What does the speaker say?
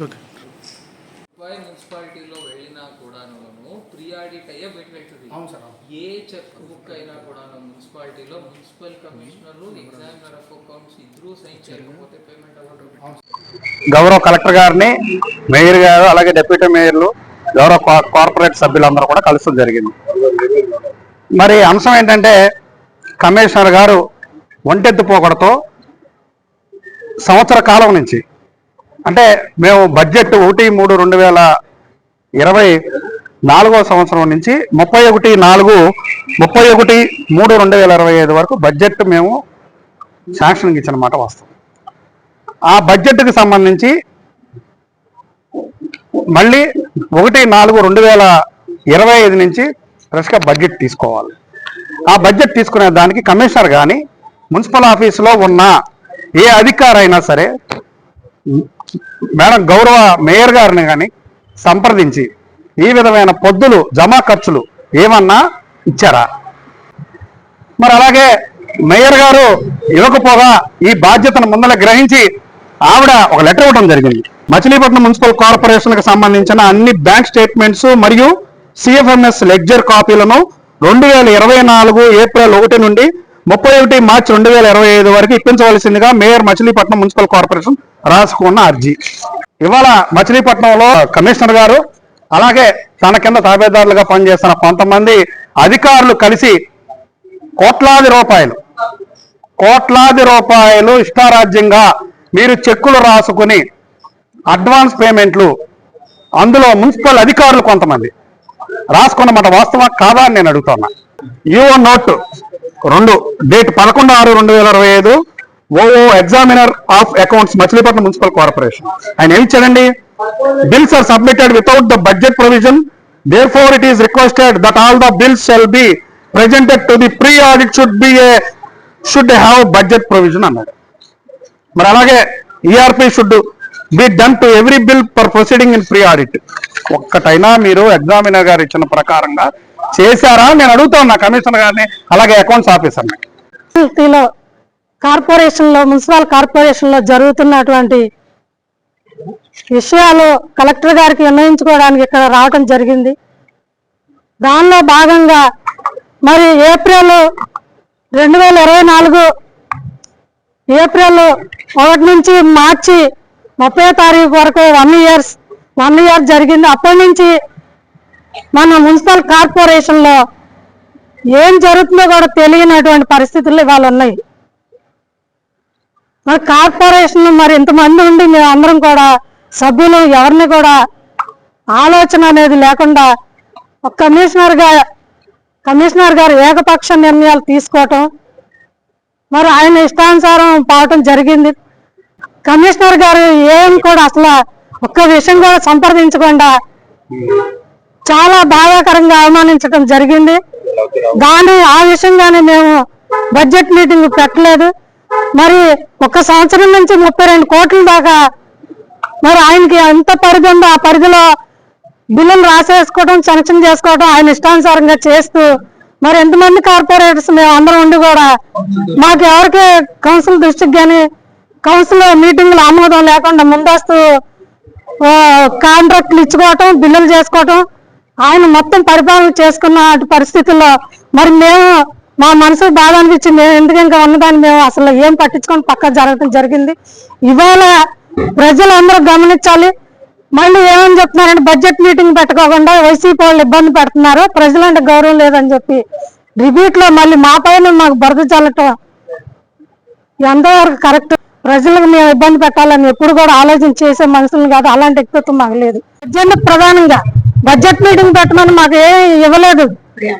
Okay. Municipal మున్సిపాలిటీలో వెళ్ళినా కూడాను ప్రీ ఆడిట్ అయ్యే. ఏ చెక్ బుక్ అయినా కూడాను మున్సిపాలిటీలో municipal commissioner examiner of accounts ఇద్దరు సైన్ చేయకపోతే పేమెంట్ అవ్వదు. గౌరవ కలెక్టర్ గారిని మేయర్ గారు అలాగే డిప్యూటీ మేయర్లు గౌరవ కార్పొరేట్ సభ్యులందరూ కూడా కలసడం జరిగింది. మరి అంశం ఏంటంటే కమిషనర్ గారు ఒంటెత్తు పోకడతో సంవత్సర కాలం నుంచి అంటే మేము బడ్జెట్ ఒకటి మూడు రెండు వేల ఇరవై నాలుగో సంవత్సరం నుంచి ముప్పై ఒకటి నాలుగు ముప్పై ఒకటి మూడు రెండు వేల ఇరవై ఐదు వరకు బడ్జెట్ మేము శాంక్షన్కి ఇచ్చిన మాట వాస్తవం. ఆ బడ్జెట్కి సంబంధించి మళ్ళీ ఒకటి నాలుగు రెండు వేల ఇరవై ఐదు నుంచి ఫ్రెష్గా బడ్జెట్ తీసుకోవాలి. ఆ బడ్జెట్ తీసుకునే దానికి కమిషనర్ కానీ మున్సిపల్ ఆఫీసులో ఉన్న ఏ అధికారైనా సరే మేడం గౌరవ మేయర్ గారిని కానీ సంప్రదించి ఈ విధమైన పొద్దులు జమా ఖర్చులు ఏమన్నా ఇచ్చారా? మరి అలాగే మేయర్ గారు ఇవ్వకపోగా ఈ బాధ్యతను ముందర గ్రహించి ఆవిడ ఒక లెటర్ ఇవ్వడం జరిగింది. మచిలీపట్నం మున్సిపల్ కార్పొరేషన్కి సంబంధించిన అన్ని బ్యాంక్ స్టేట్మెంట్స్ మరియు సిఎఫ్ఎంఎస్ లెడ్జర్ కాపీలను రెండు వేల ఇరవై నాలుగు ఏప్రిల్ ఒకటి నుండి ముప్పై ఒకటి మార్చి రెండు వేల ఇరవై ఐదు వరకు ఇప్పించవలసిందిగా మేయర్ మచిలీపట్నం మున్సిపల్ కార్పొరేషన్ రాసుకున్న అర్జీ. ఇవాళ మచిలీపట్నంలో కమిషనర్ గారు అలాగే తన కింద తాబేదారులుగా పనిచేస్తున్న కొంతమంది అధికారులు కలిసి కోట్లాది రూపాయలు కోట్లాది రూపాయలు ఇష్టారాజ్యంగా మీరు చెక్కులు రాసుకుని అడ్వాన్స్ పేమెంట్లు అందులో మున్సిపల్ అధికారులు కొంతమంది. రాసుకున్నమాట వాస్తవం కాదా అని నేను అడుగుతున్నా. యువ నోట్ రెండు డేట్ పదకొండు ఆరు రెండు వేల ఇరవై ఐదు ఓఓ examiner of accounts Machilipatnam municipal corporation. ఆయన ఏం ఇచ్చాడండి? Bills are submitted without the budget provision. Therefore it is requested that all the bills shall be presented to the pre audit should be a should have budget provision అన్నాడు. మరి అలాగే ERP should be done to every bill for proceeding in pre audit ఒక్కటైనా మీరు examiner గారు ఇచ్చిన ప్రకారంగా చేశారా నేను నేను అడుగుతున్నా కమిషనర్ గారిని అలాగే అకౌంట్స్ ఆఫీసర్ని కార్పొరేషన్ కార్పొరేషన్లో మున్సిపల్ కార్పొరేషన్లో జరుగుతున్నటువంటి విషయాలు కలెక్టర్ గారికి నిర్ణయించుకోవడానికి ఇక్కడ రావటం జరిగింది. దానిలో భాగంగా మరి ఏప్రిల్ రెండు వేల ఇరవై నాలుగు ఏప్రిల్ ఒకటి నుంచి మార్చి ముప్పై తారీఖు వరకు వన్ ఇయర్స్ వన్ ఇయర్ జరిగింది. అప్పటి నుంచి మన మున్సిపల్ కార్పొరేషన్లో ఏం జరుగుతుందో కూడా తెలియనటువంటి పరిస్థితులు ఇవాళ ఉన్నాయి. మరి కార్పొరేషన్ మరి ఇంతమంది ఉండి మేము అందరం కూడా సభ్యులు ఎవరిని కూడా ఆలోచన అనేది లేకుండా ఒక కమిషనర్గా కమిషనర్ గారు ఏకపక్ష నిర్ణయాలు తీసుకోవటం మరి ఆయన ఇష్టానుసారం పోవటం జరిగింది. కమిషనర్ గారు ఏం కూడా అసలు ఒక్క విషయం కూడా సంప్రదించకుండా చాలా బాధాకరంగా అవమానించడం జరిగింది. దాని ఆ విషయంగానే మేము బడ్జెట్ మీటింగ్ పెట్టలేదు. మరి ఒక సంవత్సరం నుంచి ముప్పై రెండు కోట్ల దాకా మరి ఆయనకి ఎంత పరిధి ఉందో ఆ పరిధిలో బిల్లులు రాసేసుకోవడం సెన్షన్ చేసుకోవడం ఆయన ఇష్టానుసారంగా చేస్తూ మరి ఎంతమంది కార్పొరేటర్స్ మేము అందరం ఉండి కూడా మాకు ఎవరికి కౌన్సిల్ దృష్టికి కానీ కౌన్సిల్ మీటింగ్లు ఆమోదం లేకుండా ముందస్తు కాంట్రాక్ట్లు ఇచ్చుకోవటం బిల్లులు చేసుకోవటం ఆయన మొత్తం పరిపాలన చేసుకున్న పరిస్థితుల్లో మరి మేము మా మనసు బాధ అనిపించింది. మేము ఎందుకు ఇంకా ఉన్నదాన్ని మేము అసలు ఏం పట్టించుకొని పక్క జరగడం జరిగింది. ఇవాళ ప్రజలందరూ గమనించాలి. మళ్ళీ ఏమని చెప్తున్నారంటే బడ్జెట్ మీటింగ్ పెట్టుకోకుండా వైసీపీ వాళ్ళు ఇబ్బంది పెడుతున్నారు. ప్రజలంటే గౌరవం లేదని చెప్పి. రిపీట్లో మళ్ళీ మా పైన మాకు బరద చల్లటం ఎంతవరకు కరెక్ట్ ప్రజలకు మేము ఇబ్బంది పెట్టాలని ఎప్పుడు కూడా ఆలోచన చేసే మనుషులు కాదు అలాంటి వ్యక్తిత్వం మాకు లేదు. అజెండా ప్రధానంగా బడ్జెట్ మీటింగ్ పెట్టమని మాకు ఏం ఇవ్వలేదు.